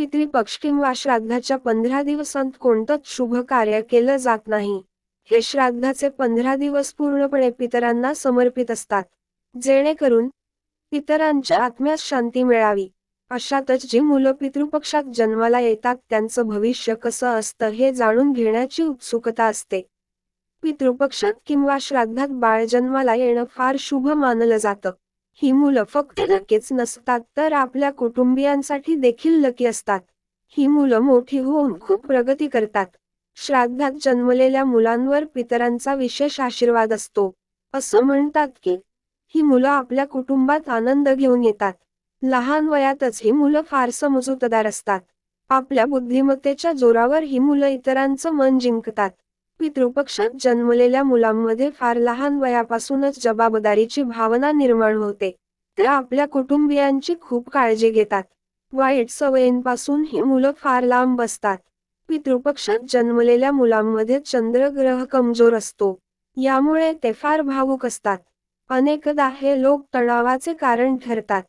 पितृपक्ष किंवा श्राद्धाच्या पंधरा दिवसांत कोणतंच शुभ कार्य केलं जात नाही. हे श्राद्धाचे पंधरा दिवस पूर्णपणे पितरांना समर्पित असतात. जेणेकरून पितरांच्या आत्म्यास शांती मिळावी. अशातच जी मुलं पितृपक्षात जन्माला येतात त्यांचं भविष्य कसं असतं हे जाणून घेण्याची उत्सुकता असते. पितृपक्षात किंवा श्राद्धात बाळ जन्माला येणं फार शुभ मानलं जातं. ही मुलं फक्त लकीच नसतात तर आपल्या कुटुंबियांसाठी देखील लकी असतात. ही मुलं मोठी होऊन खूप प्रगती करतात. श्राद्धात जन्मलेल्या मुलांवर पितरांचा विशेष आशीर्वाद असतो. असं म्हणतात की ही मुलं आपल्या कुटुंबात आनंद घेऊन येतात. लहान वयातच ही मुलं फार समजूतदार असतात. आपल्या बुद्धिमत्तेच्या जोरावर ही मुलं इतरांचं मन जिंकतात. पितृपक्षात जन्मलेल्या मुलांमध्ये फार लहान वयापासूनच जबाबदारीची भावना निर्माण होते. ते आपल्या कुटुंबियांची खूप काळजी घेतात. वाईट सवयींपासून ही मुलं फार लांब बसतात. पितृपक्षात जन्मलेल्या मुलांमध्ये चंद्रग्रह कमजोर असतो. यामुळे ते फार भावुक असतात. अनेकदा हे लोक तणावाचे कारण ठरतात.